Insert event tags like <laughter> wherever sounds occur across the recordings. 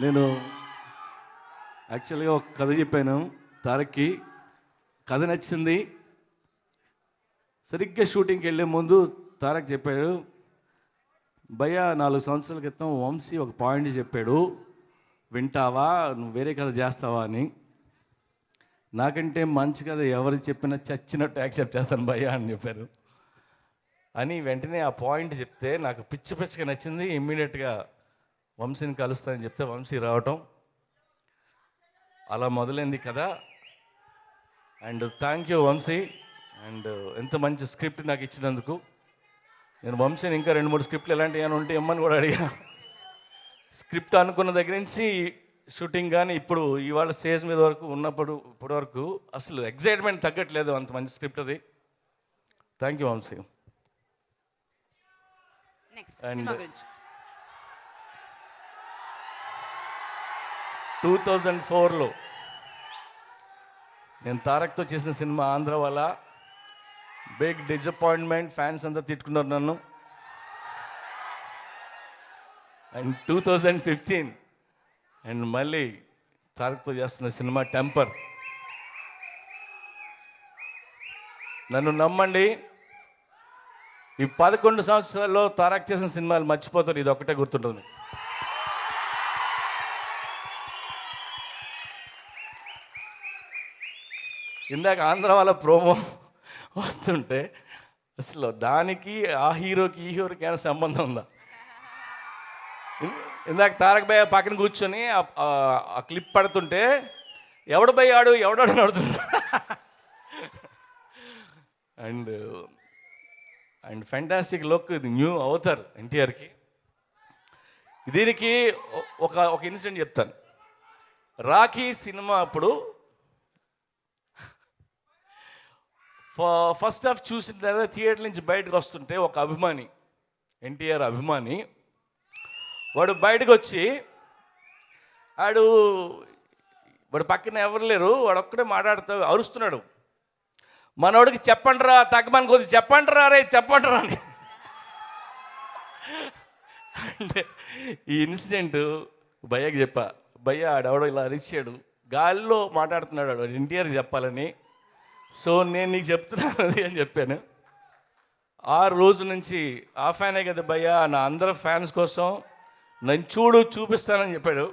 నేను యాక్చువల్గా ఒక కథ చెప్పాను తారక్కి. కథ నచ్చింది. సరిగ్గా షూటింగ్కి వెళ్ళే ముందు తారక్ చెప్పాడు భయ్య నాలుగు సంవత్సరాల క్రితం వంశీ ఒక పాయింట్ చెప్పాడు. వింటావా? నువ్వు వేరే కథ చేస్తావా? అని. నాకంటే మంచి కథ ఎవరు చెప్పినా చచ్చినట్టు యాక్సెప్ట్ చేస్తాను భయ్య అని చెప్పారు. అని వెంటనే ఆ పాయింట్ చెప్తే నాకు పిచ్చి పిచ్చిగా నచ్చింది. ఇమ్మీడియట్గా వంశీని కలుస్తానని చెప్తే వంశీ రావటం అలా మొదలైంది కదా and thank you Vamsi. And ఎంత మంచి స్క్రిప్ట్ నాకు ఇచ్చినందుకు. నేను వంశీని ఇంకా రెండు మూడు స్క్రిప్ట్లు ఎలాంటివి ఏమైనా ఉంటే ఇమ్మని కూడా అడిగా. స్క్రిప్ట్ అనుకున్న దగ్గర నుంచి షూటింగ్ కానీ ఇప్పుడు ఇవాళ స్టేజ్ మీద వరకు ఉన్నప్పుడు ఇప్పటి వరకు అసలు ఎగ్జైట్మెంట్ తగ్గట్లేదు అంత మంచి స్క్రిప్ట్ అది. Thank you Vamsi. Next two thousand ఫోర్లో నేను తారక్తో చేసిన సినిమా ఆంధ్ర వల్ల బిగ్ డిసప్పాయింట్మెంట్ ఫ్యాన్స్ అంతా తిట్టుకున్నారు నన్ను. And two thousand fifteen and మళ్ళీ తారక్తో చేస్తున్న సినిమా టెంపర్ నన్ను నమ్మండి ఈ పదకొండు సంవత్సరాల్లో తారక్ చేసిన సినిమాలు మర్చిపోతారు ఇది ఒకటే గుర్తుంటుంది. ఇందాక ఆంధ్ర వాళ్ళ ప్రోమో వస్తుంటే అసలు దానికి ఆ హీరోకి ఈ హీరోకి ఏమైనా సంబంధం ఉందా? ఇందాక తారక్ భయ్య పక్కన కూర్చొని ఆ- క్లిప్ పడుతుంటే ఎవడు భయ్యాడు ఆడు ఎవడాడు నడుతున్నాడు అండ్ అండ్ ఫెంటాస్టిక్ లుక్ ఇది న్యూ అవుతారు ఎన్టీఆర్కి. దీనికి ఒక ఒక ఇన్సిడెంట్ చెప్తాను. రాఖీ సినిమా అప్పుడు ఫస్ట్ హాఫ్ చూసిన తర్వాత థియేటర్ నుంచి బయటకు వస్తుంటే ఒక అభిమాని ఎన్టీఆర్ అభిమాని వాడు బయటకు వచ్చి వాడు వాడు పక్కన ఎవరు లేరు వాడు ఒక్కడే మాట్లాడుతూ అరుస్తున్నాడు. మనోడికి చెప్పండిరా తగ్గమని కొద్ది చెప్పండిరా రే చెప్పండిరా అని. అంటే ఈ ఇన్సిడెంట్ భయ్యకి చెప్పా భయ్య ఆడెవడో ఇలా అరిచాడు గాలిలో మాట్లాడుతున్నాడు వాడు ఎన్టీఆర్ చెప్పాలని. సో నేను నీకు చెప్తున్నాను <laughs> అది అని చెప్పాను. ఆ రోజు నుంచి ఆ ఫ్యానే కదా భయ్య నా అందరు ఫ్యాన్స్ కోసం నన్ను చూడు చూపిస్తానని చెప్పాడు.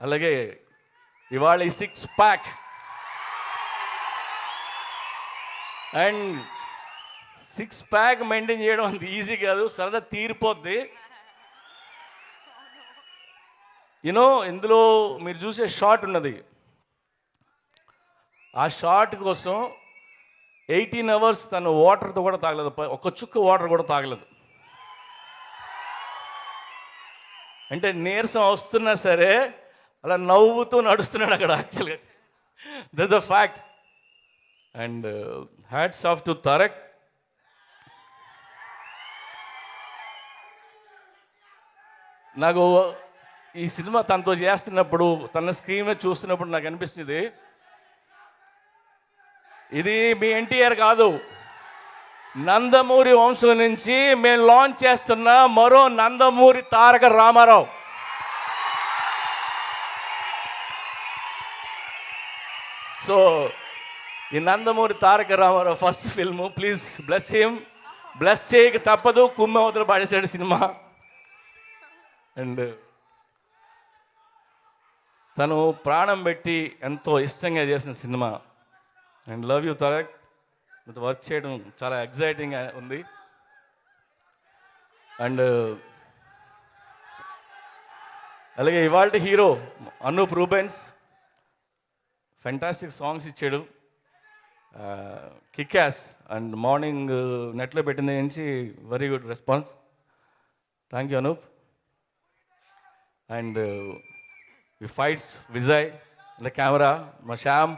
అలాగే ఇవాళ ఈ six pack and six pack maintain చేయడం అంత ఈజీ కాదు సరదా తీరిపోద్ది. యూనో ఇందులో మీరు చూసే షాట్ ఉన్నది. ఆ షాట్ కోసం ఎయిటీన్ అవర్స్ తను వాటర్తో కూడా తాగలేదు. ఒక చుక్క వాటర్ కూడా తాగలేదు. అంటే నీరసం వస్తున్నా సరే అలా నవ్వుతూ నడుస్తున్నాడు అక్కడ యాక్చువల్గా that's the fact and hats off to Tarak నాకు ఈ సినిమా తనతో చేస్తున్నప్పుడు తన స్క్రీన్ మీద చూస్తున్నప్పుడు నాకు అనిపిస్తుంది ఇది మీ ఎన్టీఆర్ కాదు. నందమూరి వంశం నుంచి మేము లాంచ్ చేస్తున్న మరో నందమూరి తారక రామారావు. సో ఈ Nandamuri Taraka Ramarao first film please bless him bless చేయక తప్పదు కుమ్మవతలు పాడేశాడు సినిమా. అండ్ తను ప్రాణం పెట్టి ఎంతో ఇష్టంగా చేసిన సినిమా. అండ్ లవ్ యూ తరక్ మీతో వర్క్ చేయడం చాలా ఎగ్జైటింగ్ ఉంది. అండ్ uh, అలాగే ఇవాళ hero Anup Rubens fantastic songs ఇచ్చాడు. కిక్యాస్ అండ్ మార్నింగ్ నెట్లో పెట్టిన నుంచి very good response thank you Anup and fights Vijay the camera మా శ్యామ్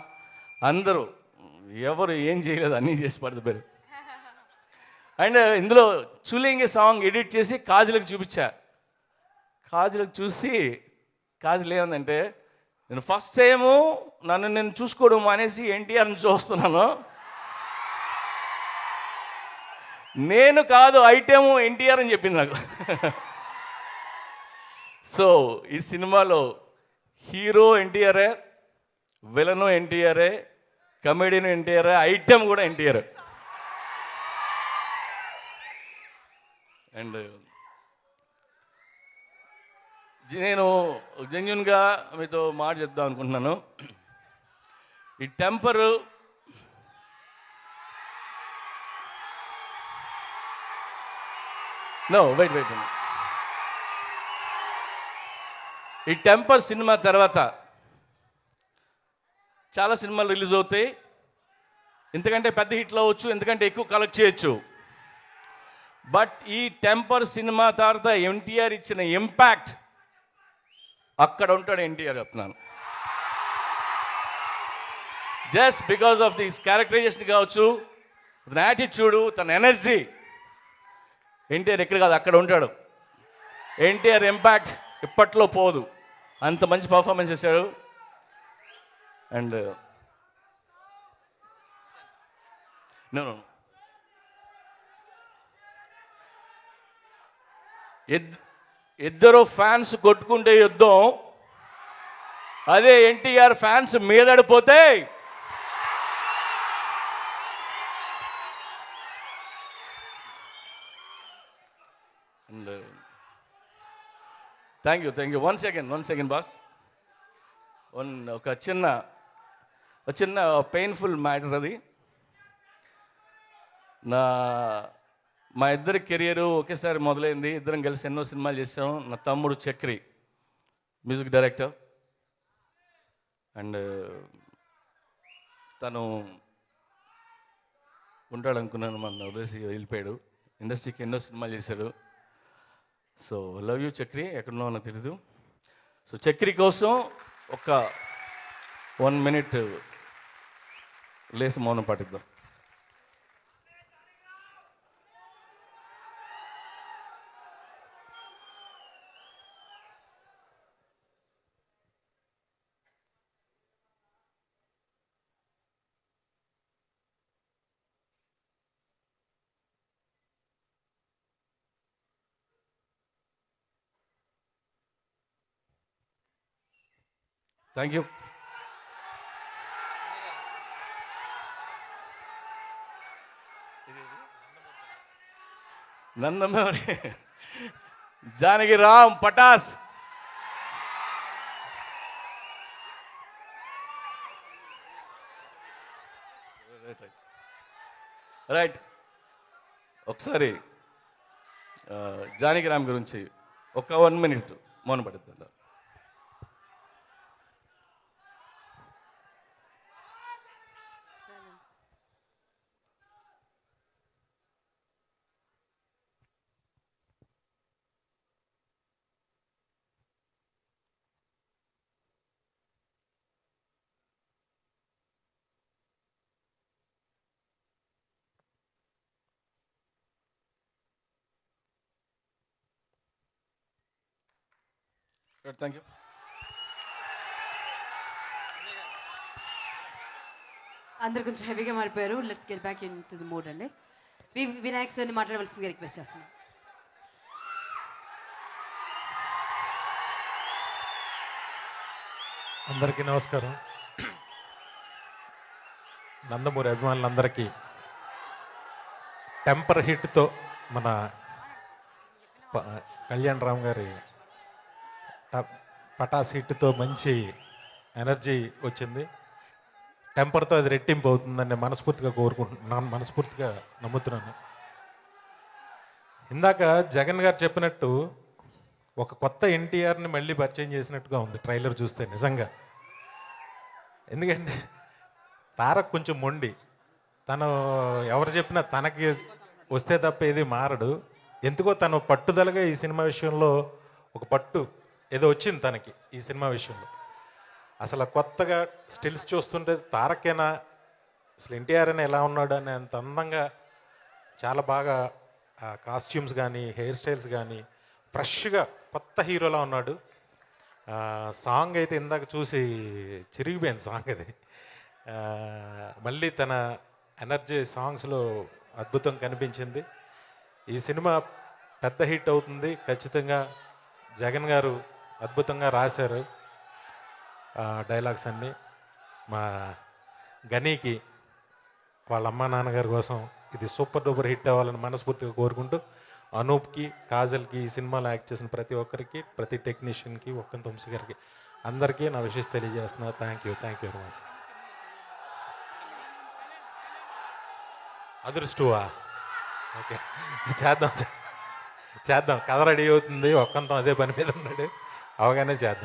అందరూ ఎవరు ఏం చేయలేదు అన్నీ చేసి పడుతున్నారు అండ్ ఇందులో చులింగి సాంగ్ ఎడిట్ చేసి కాజులకు చూపించా. కాజులకు చూసి కాజులు ఏమందంటే నేను ఫస్ట్ టైము నన్ను నేను చూసుకోవడం మానేసి ఎన్టీఆర్ని చూస్తున్నాను. నేను కాదు ఐటెము ఎన్టీఆర్ అని చెప్పింది నాకు. సో ఈ సినిమాలో హీరో ఎన్టీఆర్ఏ విలను ఎన్టీఆర్ఏ కమెడీని ఎన్టీఆర్ ఐటెం కూడా ఎన్టీఆర్. అండ్ నేను జెన్యున్గా మీతో మాట చెప్దాం అనుకుంటున్నాను. ఈ టెంపర్ నో వెయిట్ వెయిట్ ఈ టెంపర్ సినిమా తర్వాత చాలా సినిమాలు రిలీజ్ అవుతాయి. ఎందుకంటే పెద్ద హిట్లు అవ్వచ్చు ఎందుకంటే ఎక్కువ కలెక్ట్ చేయొచ్చు. బట్ ఈ టెంపర్ సినిమా తర్వాత ఎన్టీఆర్ ఇచ్చిన ఇంపాక్ట్ అక్కడ ఉంటాడు ఎన్టీఆర్ చెప్తున్నాను. Just because of this characterization కావచ్చు తన యాటిట్యూడు తన ఎనర్జీ ఎన్టీఆర్ ఎక్కడ కాదు అక్కడ ఉంటాడు. ఎన్టీఆర్ ఇంపాక్ట్ ఇప్పట్లో పోదు. అంత మంచి పర్ఫార్మెన్స్ చేశాడు. అండ్ నేను ఇద్దరు ఫ్యాన్స్ కొట్టుకుంటే యుద్ధం. అదే NTR fans మీదడిపోతే. And thank you thank you. One second one second boss. One ఒక చిన్న చిన్న పెయిన్ఫుల్ మ్యాటర్ అది. నా మా ఇద్దరి కెరియర్ ఒకేసారి మొదలైంది. ఇద్దరం కలిసి ఎన్నో సినిమాలు చేసాం నా తమ్ముడు చక్రి మ్యూజిక్ డైరెక్టర్ అండ్ తను ఉంటాడు అనుకున్నాను మన వదిలేసి వెళ్ళిపోయాడు. ఇండస్ట్రీకి ఎన్నో సినిమాలు చేశాడు. సో లవ్ యూ చక్రి ఎక్కడున్నావు నాకు తెలీదు. సో చక్రి కోసం ఒక వన్ మినిట్ లేసి మౌనం పాటిద్దాం thank you Nandamuri. Janaki Ram Patas. Right. ఒకసారి జానకి రామ్ గురించి ఒక వన్ మినిట్ మౌన థ్యాంక్ యూ అందరు కొంచెం హెవీగా మారిపోయారు. Let's get back into the mood అండి. వి వినాయక్ సార్ని మాట్లాడవలసిందిగా రిక్వెస్ట్ చేస్తున్నాం. అందరికీ నమస్కారం. నందమూరి అభిమానులందరికీ టెంపర్ హిట్తో మన కళ్యాణ్ రామ్ గారి పటాస్ హిట్తో మంచి ఎనర్జీ వచ్చింది. టెంపర్తో అది రెట్టింపు అవుతుందని మనస్ఫూర్తిగా కోరుకుంటున్నాను మనస్ఫూర్తిగా నమ్ముతున్నాను. ఇందాక జగన్ గారు చెప్పినట్టు ఒక కొత్త ఎన్టీఆర్ని మళ్ళీ పరిచయం చేసినట్టుగా ఉంది ట్రైలర్ చూస్తే నిజంగా. ఎందుకంటే తారక్ కొంచెం మొండి. తను ఎవరు చెప్పినా తనకి వస్తే తప్ప ఏది మారడు. ఎందుకో తను పట్టుదలగా ఈ సినిమా విషయంలో ఒక పట్టు ఏదో వచ్చింది తనకి ఈ సినిమా విషయంలో. అసలు కొత్తగా స్టిల్స్ చూస్తుంటే తారకేనా అసలు ఎన్టీఆర్ అని ఎలా ఉన్నాడు అని అంత అందంగా చాలా బాగా కాస్ట్యూమ్స్ కానీ హెయిర్ స్టైల్స్ కానీ ఫ్రెష్గా కొత్త హీరోలా ఉన్నాడు. సాంగ్ అయితే ఇందాక చూసి చిరిగిపోయింది సాంగ్ అది. మళ్ళీ తన ఎనర్జీ సాంగ్స్లో అద్భుతం కనిపించింది. ఈ సినిమా పెద్ద హిట్ అవుతుంది. ఖచ్చితంగా జగన్ గారు అద్భుతంగా రాశారు డైలాగ్స్ అన్నీ. మా గనీకి వాళ్ళ అమ్మ నాన్నగారి కోసం ఇది సూపర్ డూపర్ హిట్ అవ్వాలని మనస్ఫూర్తిగా కోరుకుంటూ అనూప్కి కాజల్కి ఈ సినిమాలో యాక్ట్ చేసిన ప్రతి ఒక్కరికి ప్రతి టెక్నీషియన్కి ఒక్క తుమ్సి గారికి అందరికీ నా విషయం తెలియజేస్తున్నా. Thank you thank you very much. అదృష్టవా? Okay చేద్దాం చేద్దాం. కథ రెడీ అవుతుంది ఒక్కంతం అదే పని మీద ఉన్నాడు. అవగానే చేద్దాం.